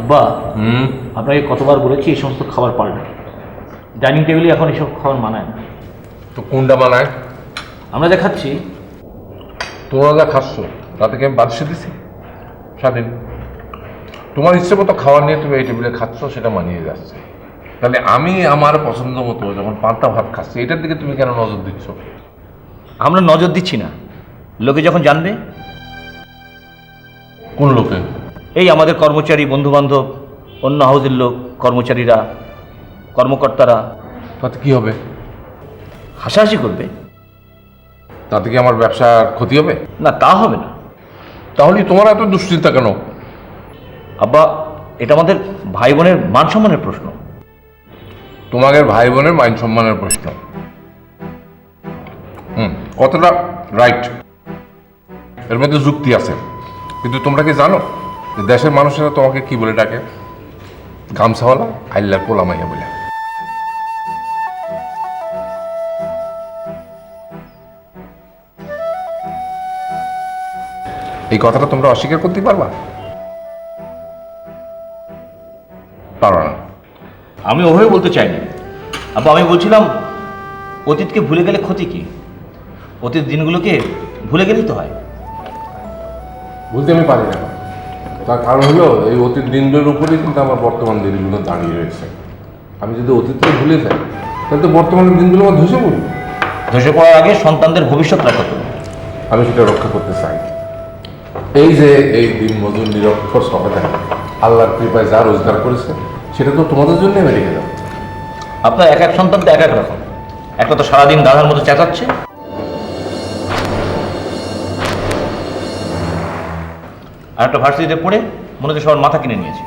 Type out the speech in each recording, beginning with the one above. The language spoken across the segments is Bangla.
আব্বা হুম? আপনাকে কতবার বলেছি এই সমস্ত খাবার পাল্টা? ডাইনিং টেবিলে এখন এসব খাবার মানায় না। তো কোনটা বানায় আমরা যা খাচ্ছি তোমরা যা খাচ্ছ তাতে কি আমি বাদশে দিছি? স্বাধীন। তোমার ইচ্ছে মতো খাবার নিয়ে তুমি এই টেবিলে খাচ্ছ সেটা মানিয়ে যাচ্ছে। তাহলে আমি আমার পছন্দ মতো যখন পান্তা ভাত খাচ্ছি এটার দিকে তুমি কেন নজর দিচ্ছ? আমরা নজর দিচ্ছি না। লোকে যখন জানবে কোন লোকে? এই আমাদের কর্মচারী বন্ধুবান্ধব অন্য হাউসের লোক কর্মচারীরা কর্মকর্তারা। তাতে কি হবে? হাসাহাসি করবে? তাতে কি আমার ব্যবসার ক্ষতি হবে? না তা হবে না। তাহলে তোমার এত দুশ্চিন্তা কেন? আব্বা এটা আমাদের ভাই বোনের মান সম্মানের প্রশ্ন। তোমাদের ভাই বোনের মাইন সম্মানের প্রশ্ন। হুম কতটা রাইট এর মধ্যে যুক্তি আছে। কিন্তু তোমরা কি জানো? দেশের মানুষেরা তোমাকে কি বলে ডাকে? গামছাওয়ালা আইল্লার পোলামাইয়া বলে। এই কথাটা তোমরা অস্বীকার করতে পারবা? পারো না। আমি ওভাবে বলতে চাইনি। আব্বা আমি বলছিলাম অতীতকে ভুলে গেলে ক্ষতি কি? অতীত দিনগুলোকে ভুলে গেলেই তো হয়। বলতে আমি পারি না। তার কারণ হলো এই অতীত দিনগুলোর উপরেই কিন্তু আমার বর্তমান দিনগুলো দাঁড়িয়ে রয়েছে। আমি যদি অতীতকে ভুলে যাই তাহলে তো বর্তমানের দিনগুলো আমার ধসে পড়বে। ধসে পড়ার আগে সন্তানদের ভবিষ্যৎ রক্ষা করবে আমি সেটা রক্ষা করতে চাই। এই যে এই দিন মজুর নিরক্ষর সবাই আল্লাহর কৃপায় যা রোজগার করেছে সেটা তো তোমাদের জন্য আমি রেখে যাব। আপনার এক এক সন্তান তো এক এক রকম। একটা তো সারাদিন দাদার মতো চেঁচাচ্ছে। আর একটা ভার্সিটিতে পড়ে মনে হচ্ছে সবার মাথা কিনে নিয়েছে।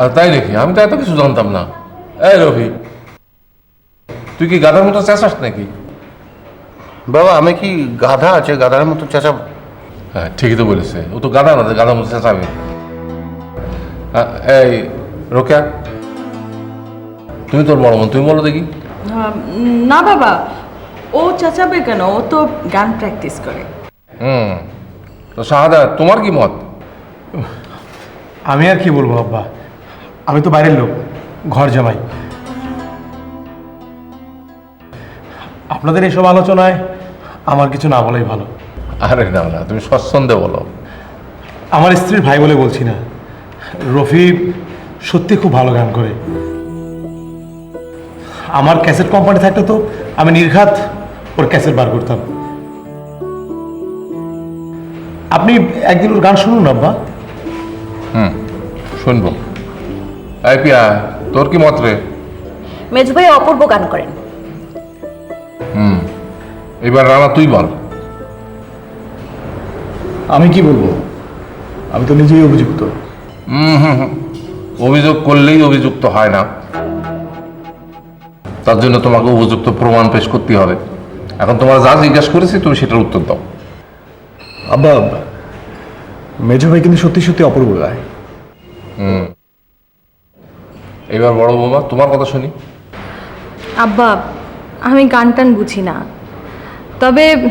আর তাই দেখি আমি তো এত কিছু জানতাম না। এই রবি তুই কি গাধার মতো চেঁচাস নাকি? বাবা আমি কি গাধা? আছে গাধার মতো চেঁচাব? হ্যাঁ ঠিকই তো বলেছে। ও তো গাধা না গাধার মতো চেঁচাবে। এই রোকেয়া তুমি তোর বড় বোন তুমি বলো দেখি। না বাবা ও চেঁচাবে কেন? ও তো গান প্র্যাকটিস করে। হুম। তো শাহাদা তোমার কি মত? আমি আর কি বলব আব্বা? আমি তো বাইরের লোক ঘর জামাই। আপনাদের এইসব আলোচনায় আমার কিছু না বলাই ভালো। আরে না না তুমি স্বচ্ছন্দে বলো। আমার স্ত্রীর ভাই বলে বলছি না। রফি সত্যি খুব ভালো গান করে। আমার ক্যাসেট কোম্পানি থাকলে তো আমি নির্ঘাত ওর ক্যাসেট বার করতাম। আপনি একদিন ওর গান শুনুন আব্বা। হুম শুনব। এই পিয়া তোর কি মত রে? মেজু ভাই অপূর্ব গান করেন। হুম এবার রানা তুই বল। আমি কি বলব? আমি তো নিজেই অভিযুক্ত। হুম হুম হুম। অভিযোগ করলেই অভিযুক্ত হয় না। তার জন্য তোমাকে উপযুক্ত প্রমাণ পেশ করতে হবে। এখন তোমার যা জিজ্ঞাসা করেছি তুমি সেটার উত্তর দাও। আব্বা মেজো ভাই কিন্তু সত্যি সত্যি অপূর্ব গায়। এবার বড় বৌমা তোমার কথা শুনি। আব্বা আমি গান টান বুঝি না। তবে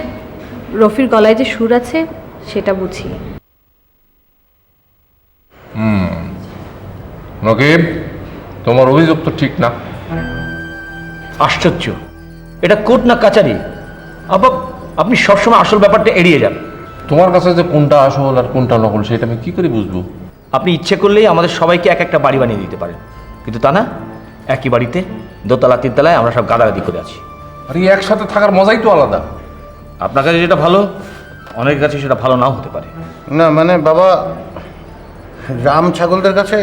রফির গলায় যে সুর আছে সেটা বুঝি। হুম। নকিব তোমার অভিযোগ তো ঠিক না। আশ্চর্য। এটা কোর্ট না কাচারি? আব্বা আপনি সবসময় আসল ব্যাপারটা এড়িয়ে যান। তোমার কাছে যে কোনটা আসল আর কোনটা নকল সেটা আমি কি করে বুঝব? আপনি ইচ্ছে করলেই আমাদের সবাইকে এক একটা বাড়ি বানিয়ে দিতে পারেন। কিন্তু তা না একই বাড়িতে দোতলা তিনতলায় আমরা সব গাদাগাদি করে আছি। আর এই একসাথে থাকার মজাই তো আলাদা। আপনার কাছে যেটা ভালো অনেকের কাছে সেটা ভালো নাও হতে পারে। না মানে বাবা রাম ছাগলদের কাছে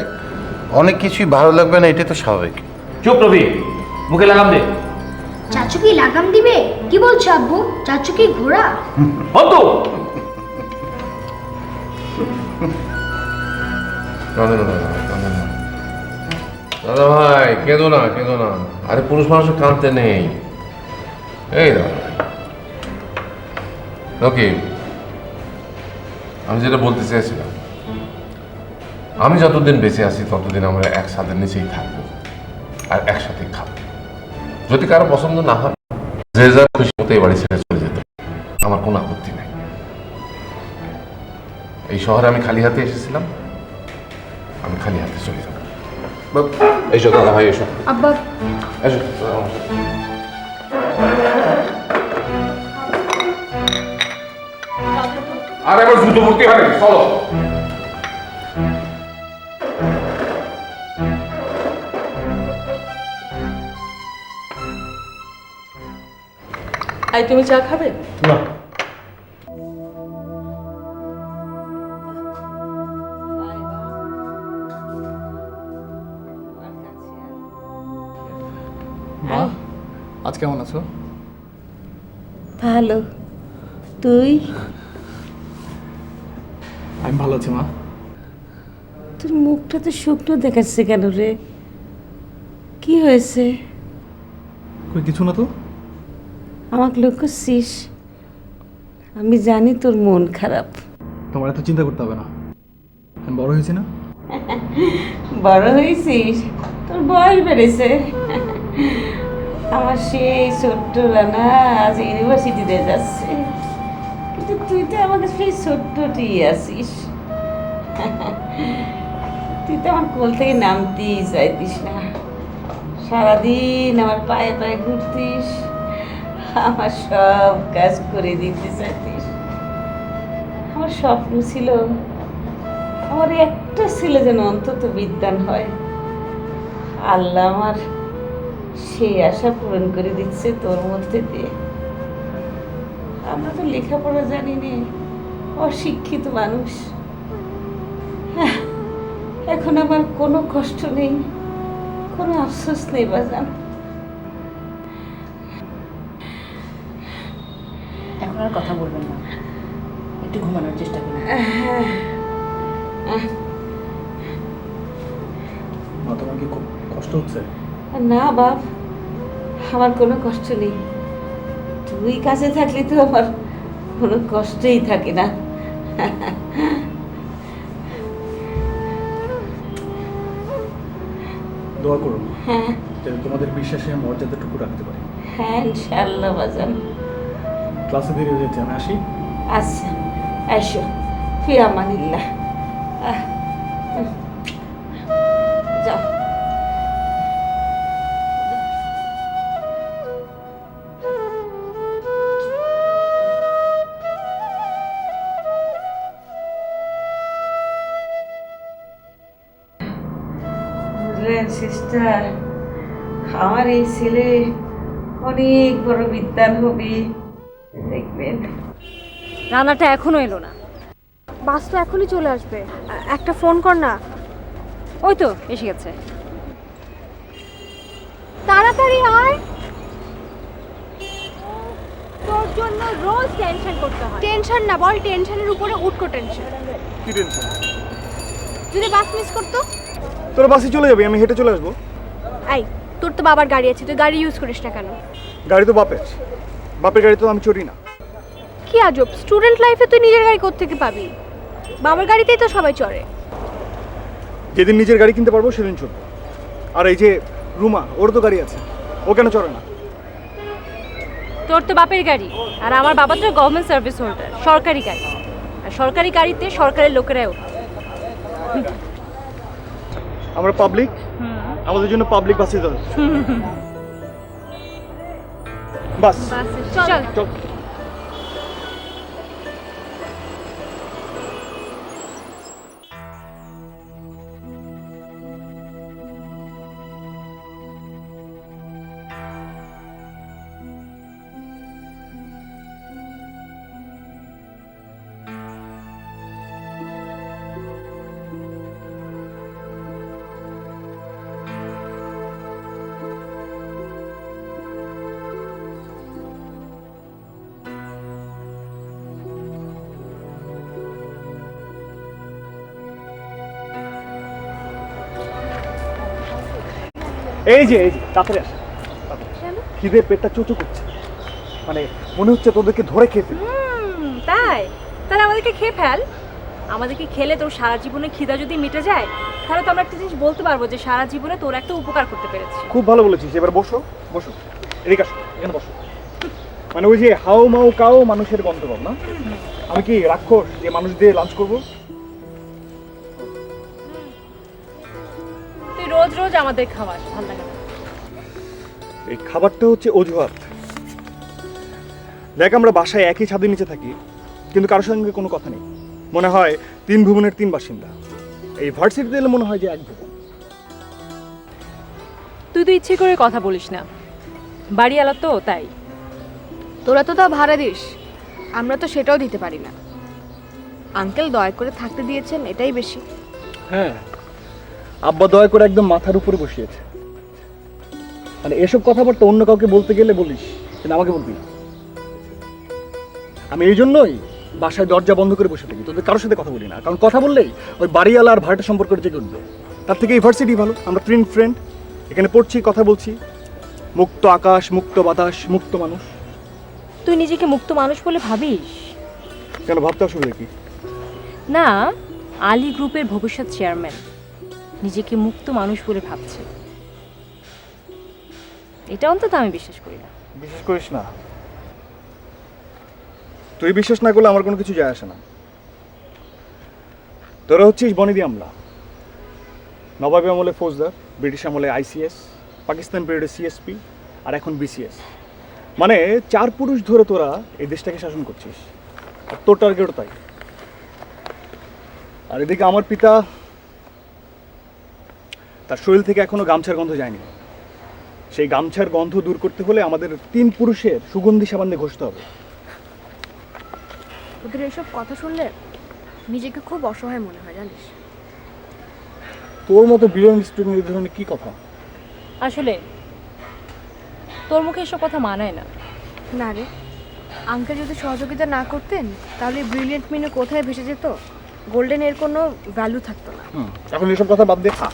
অনেক কিছুই ভালো লাগবে না এটাই তো স্বাভাবিক। চুপ রবি মুখে লাগাম দে। চাচু কি লাগাম দিবে? কি বলছো আব্বু? চাচু কি ঘোড়া? বন্ধ না, কাঁদো না। দাদা ভাই কেঁদো না কেঁদো না। আরে পুরুষ মানুষের কাঁদতে নেই। এই দাদা ওকে আমি যেটা বলতে চেয়েছিলাম আমি যতদিন বেঁচে আছি ততদিন আমরা একসাথে নিচেই থাকব আর একসাথেই খাব। যদি কারও পছন্দ না হয় যে যার খুশি মতো এই বাড়ি ছেড়ে চলে যেতে আমার কোনো আপত্তি নাই। এই শহরে আমি খালি হাতে এসেছিলাম। আমি খালি হাতে চলে যাব। এসো দাদা ভাই এসো। আব্বা। এসো। আমার আর এবার জুতো ভর্তি হয় নাকি? চলো। আই তুমি চা খাবে? না। আজ কেমন আছো? ভালো। তুই? আমি ভালো আছি মা। তোর মুখটা তো শুকনো দেখাচ্ছে কেন রে? কি হয়েছে? কই কিছু না তো? আমাকে লোক করছিস আমি জানি তোর মন খারাপ। তোমার এত চিন্তা করতে হবে না। আমি বড় হয়েছি না? বড় হয়েছিস? তোর বয়স বেড়েছে। আমার সেই ছোট্ট রানা আজ ইউনিভার্সিটিতে যাচ্ছে। কিন্তু তুই তো আমাকে সেই ছোট্টটি আছিস। তুই তো আমার কোল থেকে নামতেই চাইতিস না। সারাদিন আমার পায়ে পায়ে ঘুরতিস, আমার সব কাজ করে দিতে চাইতিস। আমার স্বপ্ন ছিল আমার একটা ছেলে যেন অন্তত বিদ্যান হয়। আল্লাহ আমার সেই আশা পূরণ করে দিচ্ছে তোর মধ্যে দিয়ে। আমরা তো লেখাপড়া জানি নে অশিক্ষিত মানুষ। হ্যাঁ, এখন আমার কোনো কষ্ট নেই কোনো আফসোস নেই বাজান। এখন আর কথা বলবেন না। একটু ঘুমানোর চেষ্টা করুন। মা তোমার কি খুব কষ্ট হচ্ছে? না বাপ আমার কোনো কষ্ট নেই। তুই কাছে থাকলে তো আমার কোনো কষ্টই থাকে না। দোয়া করুন হ্যাঁ। যাতে তোমাদের বিশ্বাসে মর্যাদাটুকু রাখতে পারি। হ্যাঁ ইনশাল্লাহ বাজান। ক্লাসে দেরি হয়ে যাচ্ছে আমি আসি। আচ্ছা এসো। ফি আমানিল্লাহ আহ, সিস্টার আমার এই ছেলে অনেক বড় বিদ্যান হবে। দেখবেন। রান্নাটা এখনও এলো না। বাস তো এখনই চলে আসবে। একটা ফোন কর না। ওই তো এসে গেছে। তাড়াতাড়ি আয়। তোর জন্য রোজ টেনশন করতে হয়। টেনশন না বল টেনশনের উপরে উঠকো টেনশন কি টেনশন যদি বাস মিস করতো? তোর বাসে চলে যাবি আমি হেঁটে চলে আসব। আই তোর তো বাবার গাড়ি আছে তুই গাড়ি ইউজ করিস না কেন? গাড়ি তো বাপের। বাপের গাড়ি তো আমি চড়ি না। কি আজব স্টুডেন্ট লাইফে তুই নিজের গাড়ি কোত্থেকে পাবি? বাবার গাড়িতেই তো সবাই চড়ে। যেদিন নিজের গাড়ি কিনতে পারব সেদিন চড়বো। আর এই যে রুমা ওর তো গাড়ি আছে। ও কেন চড়ে না? তোর তো বাপের গাড়ি আর আমার বাবা তো গভর্নমেন্ট সার্ভিস হোল্ডার সরকারি গাড়ি। আর সরকারি গাড়িতে সরকারের লোকেরাই ওঠে। আমরা পাবলিক আমাদের জন্য পাবলিক বাসে যাবে বাস চল। চল। এই যে এই যে তাড়াতাড়ি আসে। খিদে পেটটা চোচো করছে। মানে মনে হচ্ছে তোদেরকে ধরে খেতে হুম, তাই? তাহলে আমাদেরকে খেয়ে ফেল। আমাদেরকে খেলে তোর সারা জীবনে খিদা যদি মিটে যায় তাহলে তো আমরা একটা জিনিস বলতে পারব যে সারা জীবনে তোর একটা উপকার করতে পেরেছি। খুব ভালো বলেছিস। এবার বসো বসো। এদিকে আসো এখানে বসো। মানে ওই যে হাও মাও কাও মানুষের পাব না? আমি কি রাক্ষস যে মানুষ দিয়ে লাঞ্চ করব? আমাদের খাওয়াস ভালো লাগে না। এই খাবারটা হচ্ছে অজুহাত। দেখ আমরা বাসায় একই ছাদের নিচে থাকি কিন্তু কারোর সঙ্গে কোনো কথা নেই। মনে হয় তিন ভুবনের তিন বাসিন্দা। এই ভার্সিটিতে এলে মনে হয় যে এক ভুবন। তুই তো ইচ্ছে করে কথা বলিস না। বাড়িওয়ালা তো তাই। তোরা তো তা ভাড়া দিস। আমরা তো সেটাও দিতে পারি না। আঙ্কেল দয়া করে থাকতে দিয়েছেন এটাই বেশি। হ্যাঁ আব্বা দয়া করে একদম মাথার উপরে বসিয়েছে। মানে এসব কথাবার্তা অন্য কাউকে বলতে গেলে বলিস কিন্তু আমাকে বলবি না। আমি এই জন্যই বাসায় দরজা বন্ধ করে বসে থাকি তোদের কারোর সাথে কথা বলি না। কারণ কথা বললেই ওই বাড়িওয়ালা আর ভাড়াটা সম্পর্কে যে উঠবে। তার থেকে ইউনিভার্সিটি ভালো আমরা ট্রেন ফ্রেন্ড এখানে পড়ছি কথা বলছি। মুক্ত আকাশ মুক্ত বাতাস মুক্ত মানুষ। তুই নিজেকে মুক্ত মানুষ বলে ভাবিস? কেন ভাবতে অসুবিধা কি? না আলী গ্রুপের ভবিষ্যৎ চেয়ারম্যান। নিজেকে মুক্ত মানুষ বলে ভাবছে। এটা অন্তত আমি বিশ্বাস করি না। বিশ্বাস করিস না? তুই বিশ্বাস না করলে আমার কোনো কিছু যায় আসে না। তোরা হচ্ছিস বনিদি আমলা। নবাবী আমলে ফৌজদার, ব্রিটিশ আমলে আইসিএস পাকিস্তান পিরিয়ডে সিএসপি আর এখন বিসিএস মানে চার পুরুষ ধরে তোরা এই দেশটাকে শাসন করছিস। আর তোর টার্গেটও তাই। আর এদিকে আমার পিতা তার শরীর থেকে এখনও গামছার গন্ধ যায়নি। সেই গামছার গন্ধ দূর করতে হলে আমাদের তিন পুরুষের সুগন্ধি সাবান্নে ঘষতে হবে। তোদের এসব কথা শুনলে নিজেকে খুব অসহায় মনে হয় জানিস? তোর মতো বিলিয়ন স্টুডেন্ট ধরনের কি কথা? আসলে তোর মুখে এসব কথা মানায় না। না রে আঙ্কেল যদি সহযোগিতা না করতেন তাহলে ব্রিলিয়েন্ট মিনে কোথায় ভেসে যেত? গোল্ডেন এর কোনো ভ্যালু থাকতো না। হুম এখন এসব কথা বাদ দিয়ে খা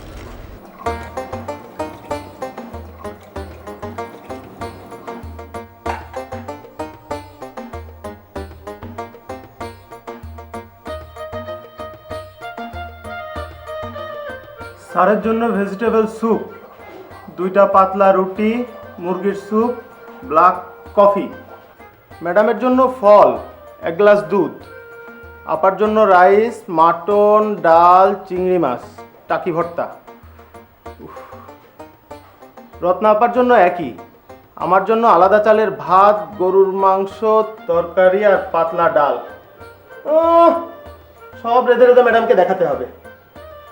স্যারের জন্য ভেজিটেবল স্যুপ দুইটা পাতলা রুটি, মুরগির স্যুপ ব্ল্যাক কফি ম্যাডামের জন্য ফল, এক গ্লাস দুধ। আপার জন্য রাইস মাটন ডাল, চিংড়ি মাছ, টাকি ভর্তা। রত্না আপার জন্য একই। আমার জন্য আলাদা চালের ভাত, গরুর মাংস, তরকারি আর পাতলা ডাল। সব রেঁধে রেঁধে ম্যাডামকে দেখাতে হবে।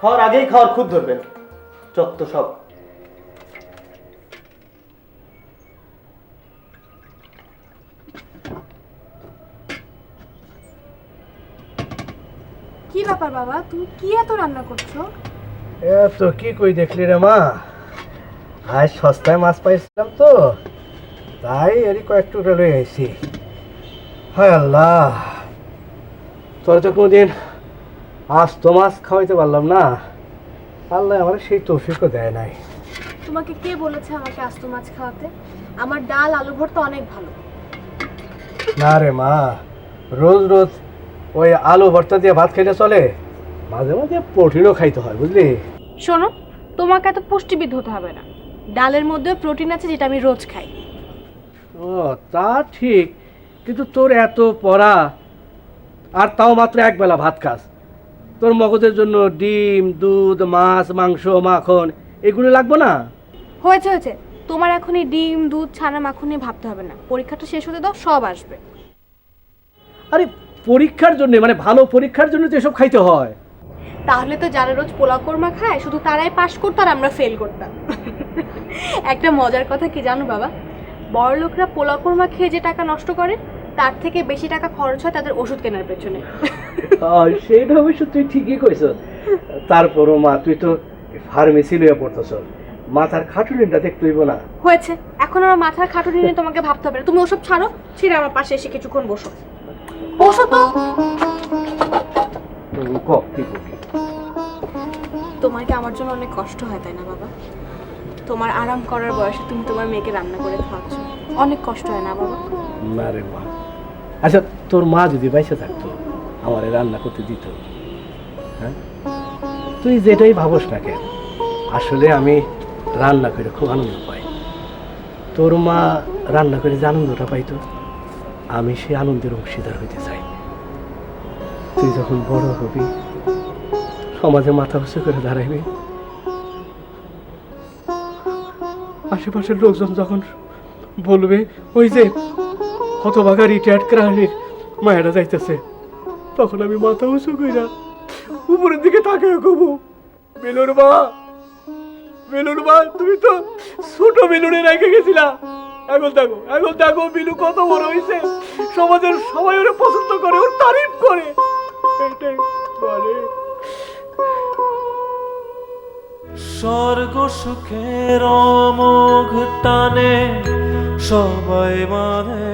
খাওয়ার আগেই খাওয়ার খুদ ধরবেন। চত্ব সব। কি ব্যাপার বাবা? তুমি কি এত রান্না করছ? এ তো কি কই দেখলি রে মা? আজ সস্তায় মাছ পাইছিলাম তো তাই এরই কয়েক টুকরা লয়ে আইছি। হায় আল্লাহ। তোর তো কোনোদিন আজ তো মাছ খাওয়াইতে পারলাম না। আল্লাহ আমার সেই তৌফিকও দেয় নাই। তোমাকে কে বলেছে আমাকে আস্ত মাছ খাওয়াতে? আমার ডাল আলু ভর্তা অনেক ভালো। না রে মা রোজ রোজ ওই আলু ভর্তা দিয়ে ভাত খাইলে চলে মাঝে মাঝে প্রোটিনও খাইতে হয় বুঝলি? শোনো তোমাকে এত পুষ্টিবিদ হতে হবে না। ডালের মধ্যেও প্রোটিন আছে যেটা আমি রোজ খাই। ও তা ঠিক। কিন্তু তোর এত পড়া আর তাও মাত্র একবেলা ভাত খাস। তোর মগজের জন্য ডিম দুধ মাছ মাংস মাখন এগুলো লাগবে না? হয়েছে হয়েছে। তোমার এখন এই ডিম দুধ ছানা মাখন নিয়ে ভাবতে হবে না। পরীক্ষাটা শেষ হতে দাও সব আসবে। আরে পরীক্ষার জন্য মানে ভালো পরীক্ষার জন্য তো এসব খাইতে হয়। তাহলে তো যারা রোজ পোলা কোরমা খায় শুধু তারাই পাশ করতো আর আমরা ফেল করতাম। একটা মজার কথা কি জানো বাবা? বড় লোকরা পোলাও কোরমা খেয়ে যে টাকা নষ্ট করে তার থেকে বেশি টাকা খরচ হয় তাদের ওষুধ কেনার পেছনে। সেইটা অবশ্য তুই ঠিকই কইস তারপরও মা তুই তো ফার্মেসি লইয়া পড়তেছ। মাথার খাটুনিটা দেখতে হইব না। হয়েছে। এখন আমার মাথার খাটুনি নিয়ে তোমাকে ভাবতে হবে না। তুমি ওসব ছাড়ো ছিঁড়ে আমার পাশে এসে কিছুক্ষণ বসো। বসো তো। ক কি করবি? তোমার কি আমার জন্য অনেক কষ্ট হয় তাই না বাবা? তোমার আরাম করার বয়সে তুমি তোমার মেয়েকে রান্না করে খাওয়াচ্ছ। অনেক কষ্ট হয় না বাবা? না রে মা। আচ্ছা তোর মা যদি বাইসে থাকতো, আমার রান্না করতে দিত। হ্যাঁ? তুই যেটাই ভাবস না কেন, আসলে আমি রান্না করে খুব আনন্দ পাই। তোর মা রান্না করে যে আনন্দটা পাইতো, আমি সেই আনন্দের অংশীদার হইতে চাই। তুই যখন বড় হবি, সমাজে মাথা উঁচু করে দাঁড়াইবি। আশেপাশের লোকজন যখন বলবে, ওই যে হতভাগা রিটায়ার্ড ক্রানির মায়েরা যাইতেছে। তখন আমি মাথা উঁচু কইরা উপরের দিকে তাকিয়ে কবু বেলুর মা বেলুর মা, তুমি তো ছোট বেলুনে রেখে গেছিলা। এখন দেখো এখন দেখো বিলু কত বড় হয়েছে সমাজের সবাই ওরে পছন্দ করে, ওর তারিফ করে। স্বর্গ সুখের অমোঘ টানে সবাই মানে